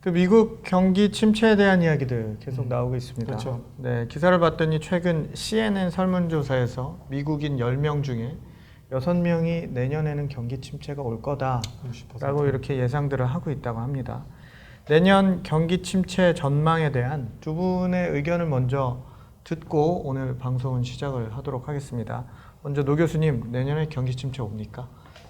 그 미국 경기 침체에 대한 이야기들 계속 음, 나오고 있습니다. 그렇죠. 네, 기사를 봤더니 최근 CNN 설문조사에서 미국인 10명 중에 6명이 내년에는 경기 침체가 올 거다라고 60%. 이렇게 예상들을 하고 있다고 합니다. 내년 경기 침체 전망에 대한 두 분의 의견을 먼저 듣고 오늘 방송은 시작을 하도록 하겠습니다. 먼저 노 교수님, 내년에 경기 침체 옵니까?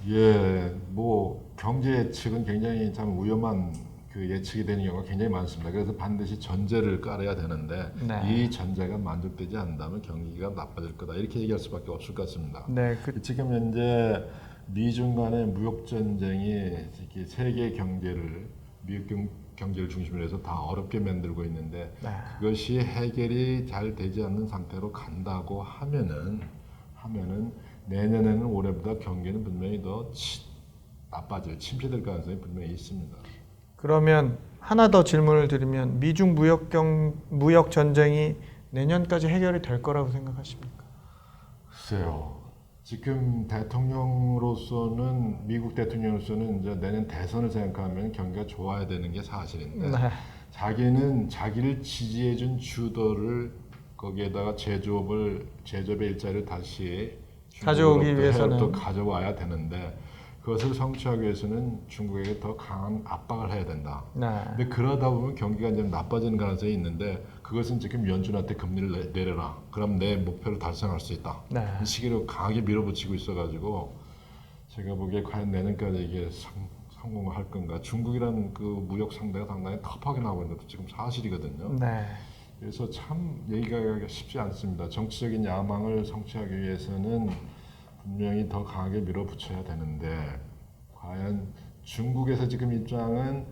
예, 뭐 경제 예측은 굉장히 참 위험한 그 예측이 되는 경우가 굉장히 많습니다. 그래서 반드시 전제를 깔아야 되는데 네. 이 전제가 만족되지 않는다면 경기가 나빠질 거다 이렇게 얘기할 수밖에 없을 것 같습니다. 네, 그, 지금 현재 미중 간의 무역 전쟁이 특히 세계 경제를 미국 경, 경제를 중심으로 해서 다 어렵게 만들고 있는데 네. 그것이 해결이 잘 되지 않는 상태로 간다고 하면은 하면은 내년에는 올해보다 경기는 분명히 더 치, 나빠질 침체될 가능성이 분명히 있습니다. 그러면 하나 더 질문을 드리면 미중 무역 경 무역 전쟁이 내년까지 해결이 될 거라고 생각하십니까? 글쎄요. 지금 대통령으로서는 미국 대통령으로서는 이제 내년 대선을 생각하면 경기가 좋아야 되는 게 사실인데 네. 자기는 자기를 지지해준 주도를 거기에다가 제조업을 제조업의 일자리를 다시 가져오기 위해서는. 해외로부터 가져와야 되는데 그것을 성취하기 위해서는 중국에게 더 강한 압박을 해야 된다. 네. 근데 그러다 보면 경기가 좀 나빠지는 가능성이 있는데 그것은 지금 연준한테 금리를 내- 내려라. 그럼 내 목표를 달성할 수 있다. 네. 이 시기로 강하게 밀어붙이고 있어가지고 제가 보기에 과연 내년까지 이게 성, 성공을 할 건가? 중국이라는 그 무역 상대가 상당히 터프하게 나오고 있는 것도 지금 사실이거든요. 네. 그래서 참 얘기가 쉽지 않습니다. 정치적인 야망을 성취하기 위해서는 분명히 더 강하게 밀어붙여야 되는데 과연 중국에서 지금 입장은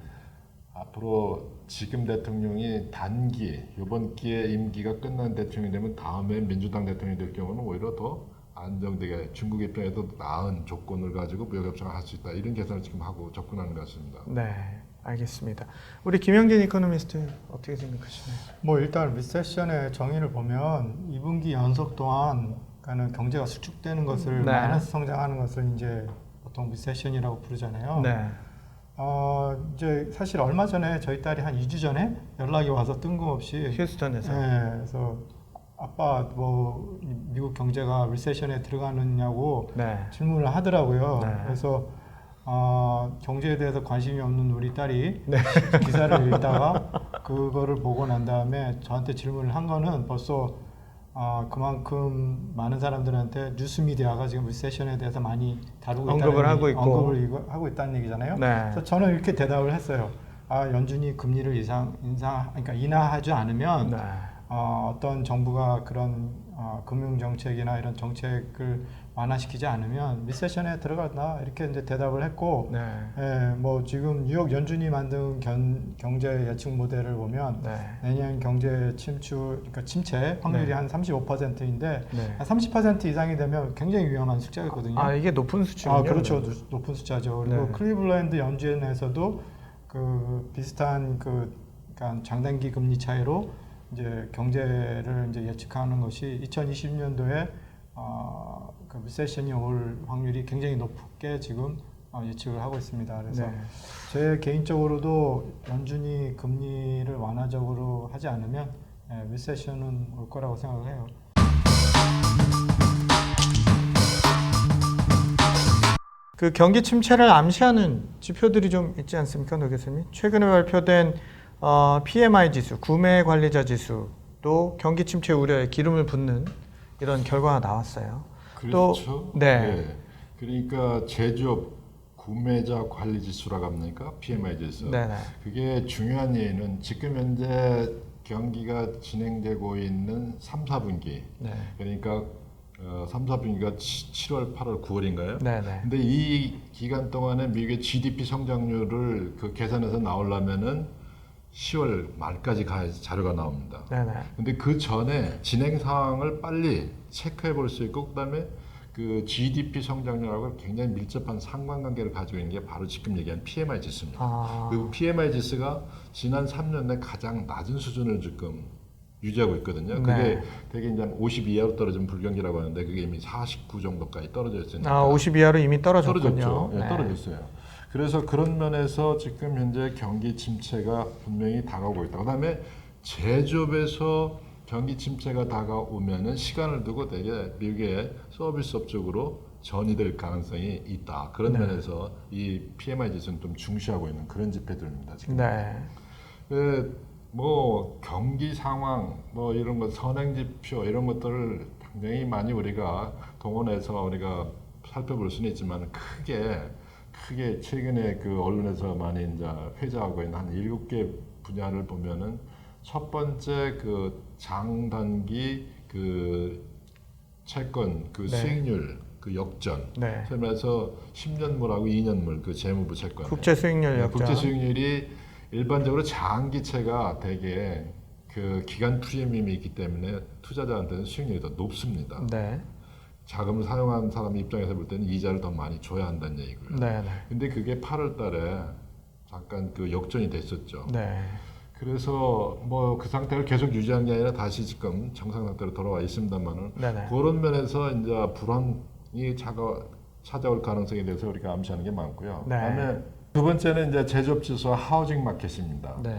앞으로 지금 대통령이 단기 이번 기회 임기가 끝난 대통령이 되면 다음에 민주당 대통령이 될 경우는 오히려 더 안정되게 중국 입장에도 나은 조건을 가지고 무역 협상을 할 수 있다 이런 계산을 지금 하고 접근하는 것 같습니다. 네. 알겠습니다. 우리 김영진 이코노미스트 어떻게 생각하시나요? 뭐 일단 리세션의 정의를 보면 2분기 연속 동안 그러니까는 경제가 수축되는 것을 네. 마이너스 성장하는 것을 이제 보통 리세션이라고 부르잖아요. 네. 어, 이제 사실 얼마 전에 저희 딸이 한 2주 전에 연락이 와서 뜬금없이 휴스턴에서. 네, 그래서 아빠 뭐 미국 경제가 리세션에 들어가느냐고 네. 질문을 하더라고요. 네. 그래서 어, 경제에 대해서 관심이 없는 우리 딸이 네. 기사를 읽다가 그거를 보고 난 다음에 저한테 질문을 한 거는 벌써 어, 그만큼 많은 사람들한테 뉴스 미디어가 지금 리세션에 대해서 많이 다루고 언급을 있다는 하고 얘기- 있고. 언급을 이거- 하고 있다는 얘기잖아요. 네. 그래서 저는 이렇게 대답을 했어요. 아 연준이 금리를 인상 인상 그러니까 인하하지 않으면 네. 어, 어떤 정부가 그런 어, 금융 정책이나 이런 정책을 완화시키지 않으면 리세션에 들어간다 이렇게 이제 대답을 했고, 네. 예, 뭐 지금 뉴욕 연준이 만든 견, 경제 예측 모델을 보면 네. 내년 경제 침추, 그러니까 침체 확률이 네. 한 35%인데 네. 한 30% 이상이 되면 굉장히 위험한 숫자였거든요. 아, 이게 높은 수치군요. 아, 그렇죠. 노- 높은 숫자죠. 그리고 네. 클리블랜드 연준에서도 그 비슷한 그 그러니까 장단기 금리 차이로 이제 경제를 이제 예측하는 것이 2020년도에 어, 그 리세션이 올 확률이 굉장히 높게 지금 어, 예측을 하고 있습니다. 그래서 네. 제 개인적으로도 연준이 금리를 완화적으로 하지 않으면 예, 리세션은 올 거라고 생각을 해요. 그 경기 침체를 암시하는 지표들이 좀 있지 않습니까, 노 교수님? 최근에 발표된 어, PMI 지수, 구매 관리자 지수도 경기 침체 우려에 기름을 붓는 이런 결과가 나왔어요. 또- 그렇죠. 네. 예. 그러니까 제조업 구매자 관리 지수라고 합니까? PMI 지수. 네네. 그게 중요한 예는 지금 현재 경기가 진행되고 있는 3, 4분기. 네. 그러니까 어, 3, 4분기가 7월, 8월, 9월인가요? 네네. 근데 이 기간 동안에 미국의 GDP 성장률을 그 계산해서 나오려면은 10월 말까지 가야지 자료가 나옵니다. 네네. 근데 그 전에 진행 상황을 빨리 체크해 볼 수 있고 그다음에 그 GDP 성장률하고 굉장히 밀접한 상관관계를 가지고 있는 게 바로 지금 얘기한 PMI 지수입니다. 아, 그 PMI 지수가 지난 3년 내 가장 낮은 수준을 지금 유지하고 있거든요. 그게 네. 되게 이제 50 이하로 떨어지면 불경기라고 하는데 그게 이미 49 정도까지 떨어져 있으니까 아 50 이하로 이미 떨어졌군요. 떨어졌죠. 예, 네. 떨어졌어요. 그래서 그런 면에서 지금 현재 경기 침체가 분명히 다가오고 있다. 그다음에 제조업에서 경기 침체가 다가오면은 시간을 두고 되게 미국의 서비스업 쪽으로 전이될 가능성이 있다. 그런 네. 면에서 이 PMI 지수는 좀 중시하고 있는 그런 지표들입니다. 지금. 네. 그, 뭐 경기 상황 뭐 이런 것 선행 지표 이런 것들을 굉장히 많이 우리가 동원해서 우리가 살펴볼 수는 있지만 크게 크게 최근에 그 언론에서 많이 이제 회자하고 있는 한 일곱 개 분야를 보면은 첫 번째 그 장단기 그 채권 그 네. 수익률 그 역전 네. 그러면서 10년물하고 2년물 그 재무부 채권 국제 수익률 네, 역전. 국제 수익률이 일반적으로 장기채가 되게 그 기간 프리미엄이 있기 때문에 투자자한테는 수익률이 더 높습니다. 네. 자금을 사용한 사람 입장에서 볼 때는 이자를 더 많이 줘야 한다는 얘기고요. 네. 네. 근데 그게 8월 달에 잠깐 그 역전이 됐었죠. 네. 그래서 뭐 그 상태를 계속 유지한 게 아니라 다시 지금 정상 상태로 돌아와 있습니다만은 네. 네. 그런 면에서 이제 불안이 차가, 찾아올 가능성에 대해서 우리가 암시하는 게 많고요. 네. 그다음에 두 번째는 이제 제조업 지수와 하우징 마켓입니다. 네.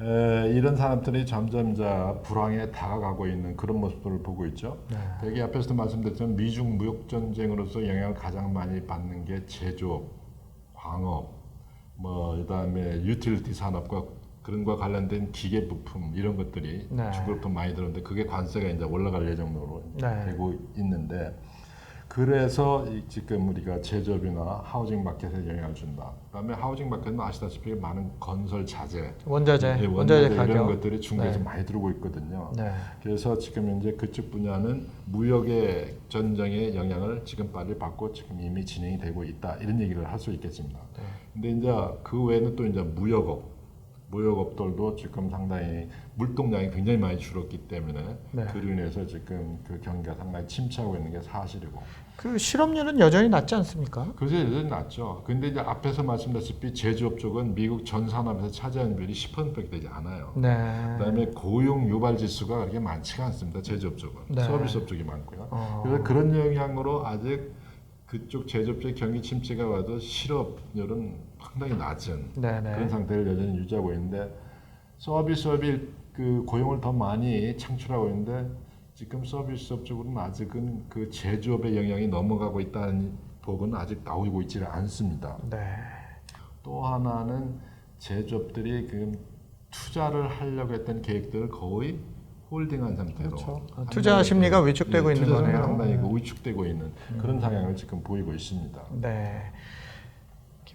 에, 이런 사람들이 점점 이제 불황에 다가가고 있는 그런 모습들을 보고 있죠. 네. 대개 앞에서도 말씀드렸지만 미중 무역 전쟁으로서 영향을 가장 많이 받는 게 제조업, 광업, 뭐 그다음에 유틸리티 산업과 그런 과 관련된 기계 부품 이런 것들이 네. 중국부터 많이 들었는데 그게 관세가 이제 올라갈 예정으로 네. 되고 있는데 그래서 이- 지금 우리가 제조업이나 하우징 마켓에 영향을 준다. 그다음에 하우징 마켓은 아시다시피 많은 건설 자재, 원자재, 예, 원자재 원자재. 이런 것들이 중국에서 네. 많이 들어오고 있거든요. 네. 그래서 지금 현재 그쪽 분야는 무역의 전쟁의 영향을 지금 빨리 받고 지금 이미 진행이 되고 있다 이런 얘기를 할 수 있겠습니다. 네. 근데 이제 그 외에는 또 이제 무역업, 무역업들도 지금 상당히 물동량이 굉장히 많이 줄었기 때문에 네. 그로 인해서 지금 그 경기가 상당히 침체하고 있는 게 사실이고 그 실업률은 여전히 낮지 않습니까? 그래서 여전히 낮죠. 근데 이제 앞에서 말씀드렸다시피 제조업 쪽은 미국 전 산업에서 차지하는 비율이 10%밖에 되지 않아요. 네. 그다음에 고용 유발 지수가 그렇게 많지가 않습니다. 제조업 쪽은 네. 서비스업 쪽이 많고요. 어. 그래서 그런 영향으로 아직 그쪽 제조업 쪽 경기 침체가 와도 실업률은 상당히 낮은 네, 그런 네. 상태를 여전히 유지하고 있는데 서비스업이 그 고용을 더 많이 창출하고 있는데 지금 서비스업 쪽으로는 아직은 그 제조업의 영향이 넘어가고 있다는 보고는 아직 나오고 있지를 않습니다. 네. 또 하나는 제조업들이 그 투자를 하려고 했던 계획들을 거의 홀딩한 상태로 그렇죠. 어, 투자 심리가 위축되고 있는 투자 심리가 거네요. 상당히 그 위축되고 있는 그런 성향을 지금 보이고 있습니다. 네.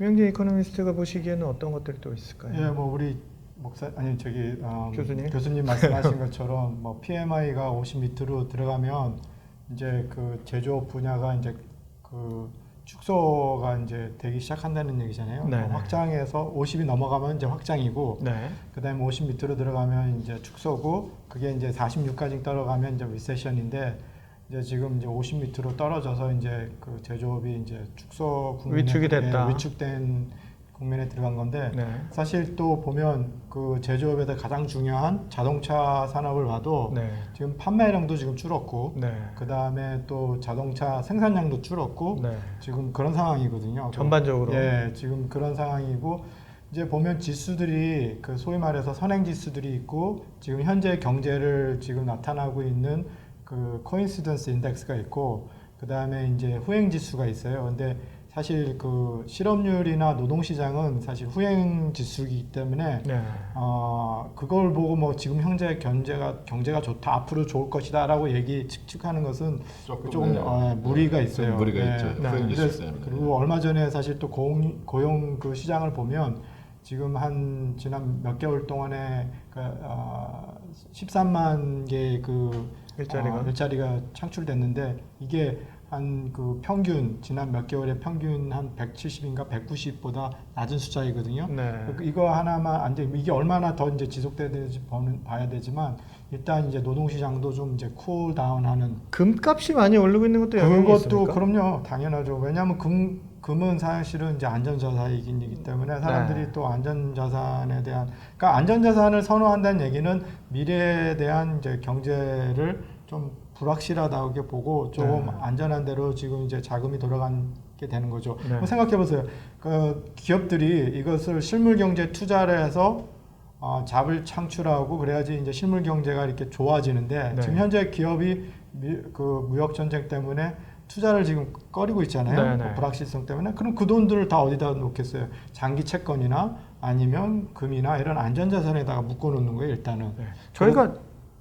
김영진 이코노미스트가 보시기에는 어떤 것들이 또 있을까요? 예, 뭐 우리 목사 아니 저기 음, 교수님? 교수님 말씀하신 것처럼 뭐 PMI가 50 밑으로 들어가면 이제 그 제조업 분야가 이제 그 축소가 이제 되기 시작한다는 얘기잖아요. 네, 뭐 네. 확장해서 50이 넘어가면 이제 확장이고 네. 그다음에 50 밑으로 들어가면 이제 축소고 그게 이제 46까지 떨어가면 이제 리세션인데 이제 지금 이제 50 밑으로 떨어져서 이제 그 제조업이 이제 축소 국면에 위축이 됐다. 예, 위축된 국면에 들어간 건데 네. 사실 또 보면 그 제조업에서 가장 중요한 자동차 산업을 봐도 네. 지금 판매량도 지금 줄었고 네. 그 다음에 또 자동차 생산량도 줄었고 네. 지금 그런 상황이거든요. 전반적으로. 예, 지금 그런 상황이고 이제 보면 지수들이 그 소위 말해서 선행 지수들이 있고 지금 현재 경제를 지금 나타나고 있는 그 코인시던스 인덱스가 있고 그 다음에 이제 후행 지수가 있어요. 근데 사실 그 실업률이나 노동 시장은 사실 후행 지수이기 때문에 네. 어 그걸 보고 뭐 지금 현재 경제가 경제가 좋다 앞으로 좋을 것이다라고 얘기 측측하는 것은 조금, 조금 네. 어, 무리가 좀 있어요. 무리가 네. 있죠. 네. 후행 지수 때문에. 그리고 얼마 전에 사실 또 고용, 고용 그 시장을 보면 지금 한 지난 몇 개월 동안에 그, 어, 13만 개의 그 일자리가. 어, 일자리가 창출됐는데 이게 한 그 평균 지난 몇 개월의 평균 한 170인가 190보다 낮은 숫자이거든요. 네. 그 이거 하나만 안 돼. 이게 얼마나 더 이제 지속돼야 되는지 보는, 봐야 되지만 일단 이제 노동 시장도 좀 이제 쿨 다운하는 금값이 많이 오르고 있는 것도 영향이 그것도 있습니까? 그럼요 당연하죠 왜냐하면 금 금은 사실은 이제 안전자산이기 때문에 사람들이 네. 또 안전자산에 대한 그러니까 안전자산을 선호한다는 얘기는 미래에 대한 이제 경제를 좀 불확실하다고 보고 조금 네. 안전한 대로 지금 이제 자금이 돌아가기 게 되는 거죠. 네. 생각해 보세요. 그 기업들이 이것을 실물 경제 투자를 해서 어, 잡을 창출하고 그래야지 이제 실물 경제가 이렇게 좋아지는데 네. 지금 현재 기업이 미, 그 무역 전쟁 때문에 투자를 지금 꺼리고 있잖아요. 네, 네. 그 불확실성 때문에 그럼 그 돈들을 다 어디다 놓겠어요? 장기 채권이나 아니면 금이나 이런 안전자산에다가 묶어놓는 거예요. 일단은 네. 저희가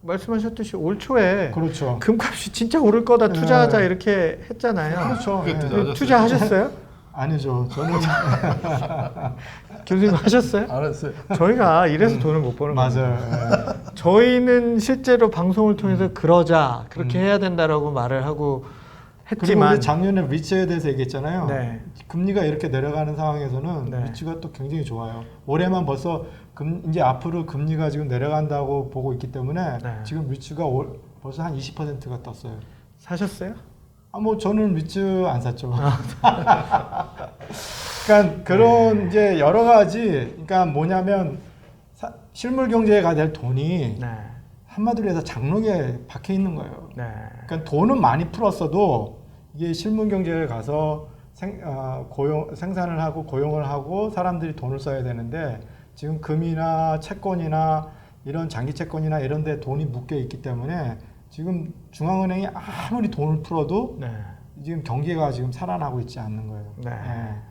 말씀하셨듯이 올 초에 그렇죠. 금값이 진짜 오를 거다 네. 투자하자 이렇게 했잖아요. 그렇죠. 예. 투자하셨어요? 아니죠. 저는 교수님 하셨어요? 알았어요. 저희가 이래서 돈을 못 버는 거예요. 맞아요. 예. 저희는 실제로 방송을 통해서 그러자 그렇게 해야 된다라고 말을 하고 했지만 우리 작년에 리츠에 대해서 얘기했잖아요. 네. 금리가 이렇게 내려가는 상황에서는 네. 리츠가 또 굉장히 좋아요. 올해만 벌써 금, 이제 앞으로 금리가 지금 내려간다고 보고 있기 때문에 네. 지금 리츠가 올, 벌써 한 20%가 떴어요. 사셨어요? 아 뭐 저는 리츠 안 샀죠. 그러니까 그런 이제 여러 가지 그러니까 뭐냐면 사- 실물 경제가 될 돈이 네. 한마디로 해서 장롱에 박혀 있는 거예요. 네. 그러니까 돈은 많이 풀었어도 이게 실물 경제에 가서 생, 어, 고용, 생산을 하고 고용을 하고 사람들이 돈을 써야 되는데 지금 금이나 채권이나 이런 장기 채권이나 이런 데 돈이 묶여 있기 때문에 지금 중앙은행이 아무리 돈을 풀어도 네. 지금 경기가 지금 살아나고 있지 않는 거예요. 네. 예.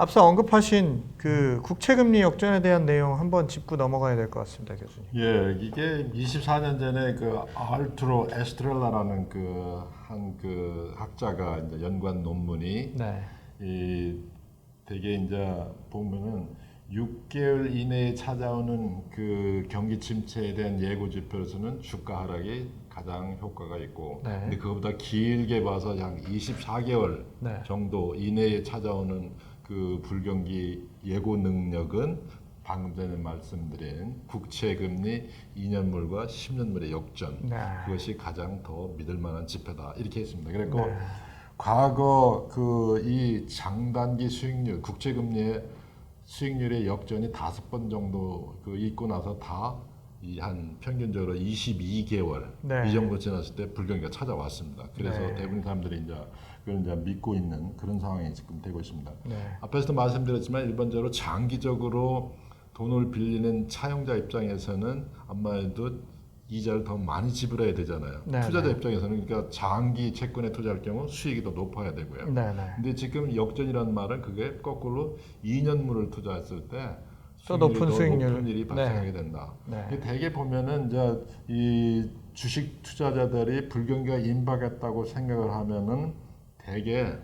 앞서 언급하신 그 국채금리 역전에 대한 내용 한번 짚고 넘어가야 될 것 같습니다, 교수님. 예, 이게 24년 전에 그 알트로 에스트렐라라는 그 한그 학자가 이제 연구한 논문이 네. 이 되게 이제 보면은 6개월 이내에 찾아오는 그 경기 침체에 대한 예고 지표로서는 주가 하락이 가장 효과가 있고, 네. 근데 그거보다 길게 봐서 약 24개월 네. 정도 이내에 찾아오는 그 불경기 예고 능력은 방금 전에 말씀드린 국채금리 2년물과 10년물의 역전 네. 그것이 가장 더 믿을 만한 지표다 이렇게 했습니다. 그래서 네. 과거 그 이 장단기 수익률 국채금리의 수익률의 역전이 다섯 번 정도 그 있고 나서 다 이 한 평균적으로 22개월 네. 이 정도 지났을 때 불경기가 찾아왔습니다. 그래서 네. 대부분 사람들이 이제 그걸 이제 믿고 있는 그런 상황이 지금 되고 있습니다. 네. 앞에서도 말씀드렸지만 일반적으로 장기적으로 돈을 빌리는 차용자 입장에서는 아무래도 이자를 더 많이 지불해야 되잖아요. 네, 투자자 네. 입장에서는 그러니까 장기 채권에 투자할 경우 수익이 더 높아야 되고요. 네. 네. 근데 지금 역전이라는 말은 그게 거꾸로 2년물을 투자했을 때또 수익률이 높은 더 수익률. 높은 일이 네. 발생하게 된다. 네. 대개 보면은 이제 이 주식 투자자들이 불경기가 임박했다고 생각을 하면은 대개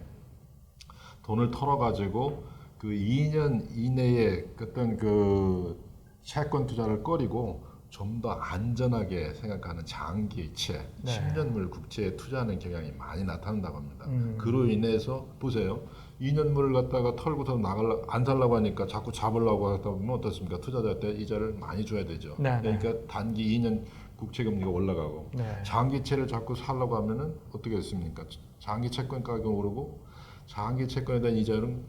돈을 털어가지고 그 2년 이내에 어떤 그 채권 투자를 꺼리고 좀 더 안전하게 생각하는 장기채, 네. 10년물 국채에 투자하는 경향이 많이 나타난다고 합니다. 음. 그로 인해서 보세요. 2년물을 갖다가 털고서 나갈라 안 살라고 하니까 자꾸 잡으려고 하다 보면 어떻습니까? 투자자한테 이자를 많이 줘야 되죠. 네, 네. 그러니까 단기 2년 국채 금리가 올라가고 네. 장기채를 자꾸 살려고 하면은 어떻게 됐습니까? 장기 채권 가격이 오르고 장기 채권에 대한 이자는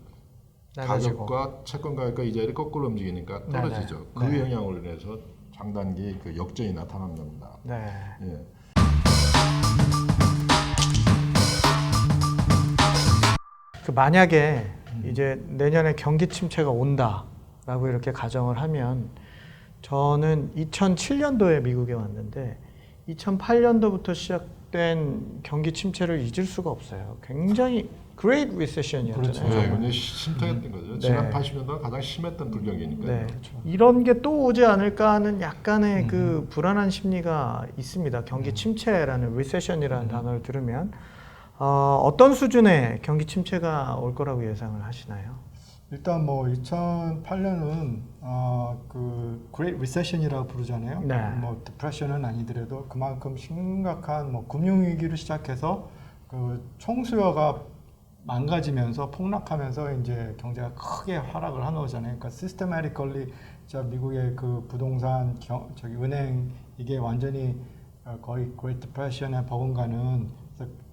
낮아지고. 가격과 채권 가격과 이자율이 거꾸로 움직이니까 네, 떨어지죠. 네. 그 네. 영향으로 인해서 장단기 그 역전이 나타납니다. 네. 예. 그 만약에 이제 내년에 경기 침체가 온다라고 이렇게 가정을 하면 저는 2007년도에 미국에 왔는데 2008년도부터 시작된 경기 침체를 잊을 수가 없어요. 굉장히 Great Recession이었잖아요. 그렇죠. 네, 네. 굉장히 심각했던 거죠. 네. 지난 80년도가 가장 심했던 불경기니까요. 네. 그렇죠. 이런 게 또 오지 않을까 하는 약간의 음. 그 불안한 심리가 있습니다. 경기 음. 침체라는 recession이라는 음. 단어를 들으면 어, 어떤 수준의 경기 침체가 올 거라고 예상을 하시나요? 일단 뭐 2008년은 어, 그 Great Recession이라고 부르잖아요. 네. 뭐 디프레션은 아니더라도 그만큼 심각한 뭐 금융 위기로 시작해서 그 총수요가 망가지면서 폭락하면서 이제 경제가 크게 하락을 하는 거잖아요. 그러니까 시스테마티컬리 저 미국의 그 부동산 경, 저기 은행 이게 완전히 어, 거의 Great Depression에 버금가는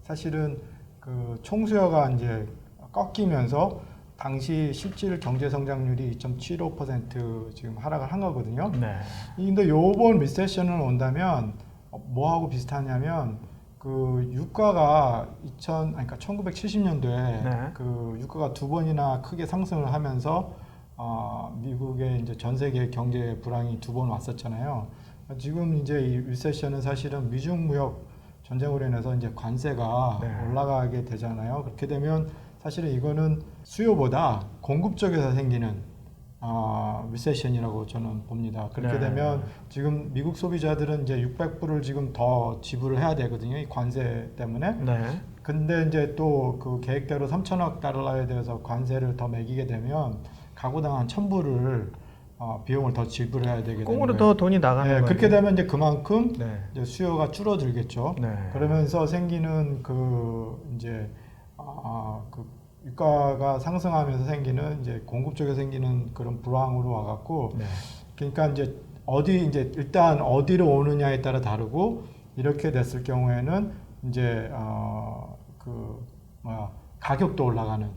사실은 그 총수요가 이제 꺾이면서 당시 실질 경제 성장률이 2.75% 지금 하락을 한 거거든요. 네. 근데 요번 리세션을 온다면 어, 뭐하고 비슷하냐면 그 유가가 2000 아니 그러니까 1970년도에 네. 그 유가가 두 번이나 크게 상승을 하면서 어, 미국의 이제 전 세계 경제 불황이 두 번 왔었잖아요. 지금 이제 이 리세션은 사실은 미중 무역 전쟁으로 인해서 이제 관세가 네. 올라가게 되잖아요. 그렇게 되면 사실은 이거는 수요보다 공급 쪽에서 생기는 아, 리세션이라고 저는 봅니다. 그렇게 네. 되면 지금 미국 소비자들은 이제 600불을 지금 더 지불을 해야 되거든요. 이 관세 때문에. 네. 근데 이제 또 그 계획대로 3천억 달러에 대해서 관세를 더 매기게 되면 가구당 한 1,000불을 어, 비용을 더 지불해야 되게 거예요. 더 돈이 나가는 네, 거예요. 그렇게 되면 이제 그만큼 네. 이제 수요가 줄어들겠죠. 네. 그러면서 생기는 그 이제 아, 그 유가가 상승하면서 생기는 이제 공급 쪽에 생기는 그런 불황으로 와갖고 네. 그러니까 이제 어디 이제 일단 어디로 오느냐에 따라 다르고 이렇게 됐을 경우에는 이제 어그 뭐야 가격도 올라가는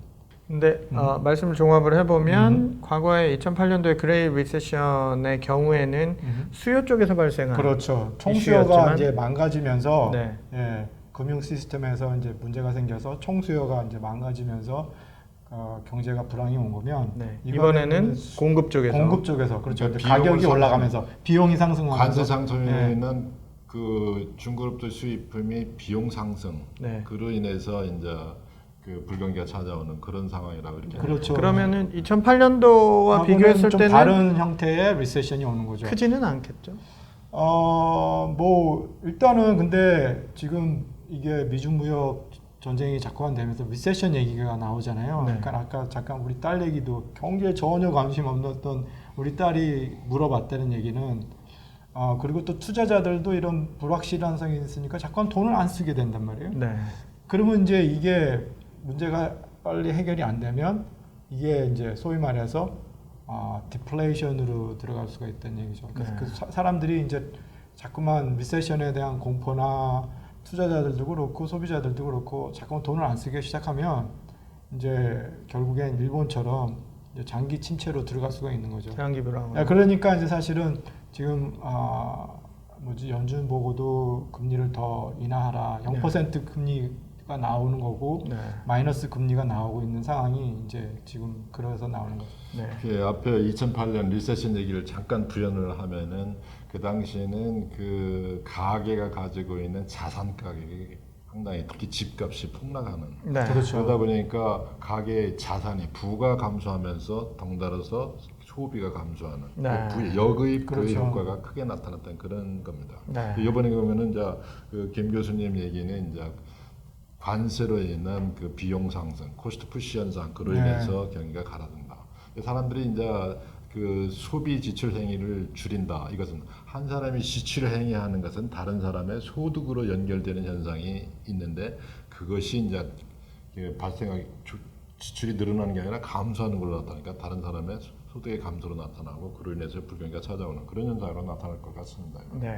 근데 음. 어, 말씀을 종합을 해보면 과거에 2008년도에 그레이 리세션의 경우에는 수요 쪽에서 발생한 그렇죠. 아, 이슈였지만- 총수요가 이제 망가지면서 네. 예, 금융 시스템에서 이제 문제가 생겨서 총수요가 이제 망가지면서 어, 경제가 불황이 온 거면 네. 이번에는 공급 쪽에서 공급 쪽에서 그렇죠. 그러니까 가격이 올라가면서 비용이 상승하면서 관세 상승에 네. 있는 그 중고급도 수입품이 비용 상승 네. 그로 인해서 이제 그 불경기가 찾아오는 그런 상황이라고 이렇게 그렇죠. 그러면은 2008년도와 하고는 비교했을 좀 때는 다른 형태의 리세션이 오는 거죠. 크지는 않겠죠. 어, 뭐 일단은 근데 지금 이게 미중 무역 전쟁이 자꾸만 되면서 리세션 얘기가 나오잖아요. 네. 그러니까 아까 잠깐 우리 딸 얘기도 경제에 전혀 관심 없었던 우리 딸이 물어봤다는 얘기는 어, 그리고 또 투자자들도 이런 불확실한 성이 있으니까 자꾸만 돈을 안 쓰게 된단 말이에요. 네. 그러면 이제 이게 문제가 빨리 해결이 안 되면 이게 이제 소위 말해서 아, 디플레이션으로 들어갈 수가 있다는 얘기죠. 그래서 네. 그 사, 사람들이 이제 자꾸만 리세션에 대한 공포나 투자자들도 그렇고 소비자들도 그렇고 자꾸만 돈을 안 쓰기 시작하면 이제 결국엔 일본처럼 이제 장기 침체로 들어갈 수가 있는 거죠. 장기 불황. 야, 그러니까 이제 사실은 지금 아 뭐지 연준 보고도 금리를 더 인하하라 0% 금리 가 나오는 거고 네. 마이너스 금리가 나오고 있는 상황이 이제 지금 그래서 나오는 거죠. 네. 그 앞에 2008년 리세션 얘기를 잠깐 부연을 하면은 그 당시에는 그 가계가 가지고 있는 자산 가격이 상당히 특히 집값이 폭락하는 네. 그렇죠. 그러다 보니까 가계의 자산이 부가 감소하면서 덩달아서 소비가 감소하는 네. 그 부, 역의 그 그렇죠. 효과가 크게 나타났던 그런 겁니다. 네. 이번에 보면은 이제 그 김 교수님 얘기는 이제 관세로 인한 그 비용 상승, 코스트 푸시 현상 그로 네. 인해서 경기가 가라앉는다. 사람들이 이제 그 소비 지출 행위를 줄인다. 이것은 한 사람이 지출 행위하는 것은 다른 사람의 소득으로 연결되는 현상이 있는데 그것이 이제 발생하기 주- 지출이 늘어나는 게 아니라 감소하는 걸로 나타나니까 다른 사람의 소득의 감소로 나타나고 그로 인해서 불경기가 찾아오는 그런 현상으로 나타날 것 같습니다. 네.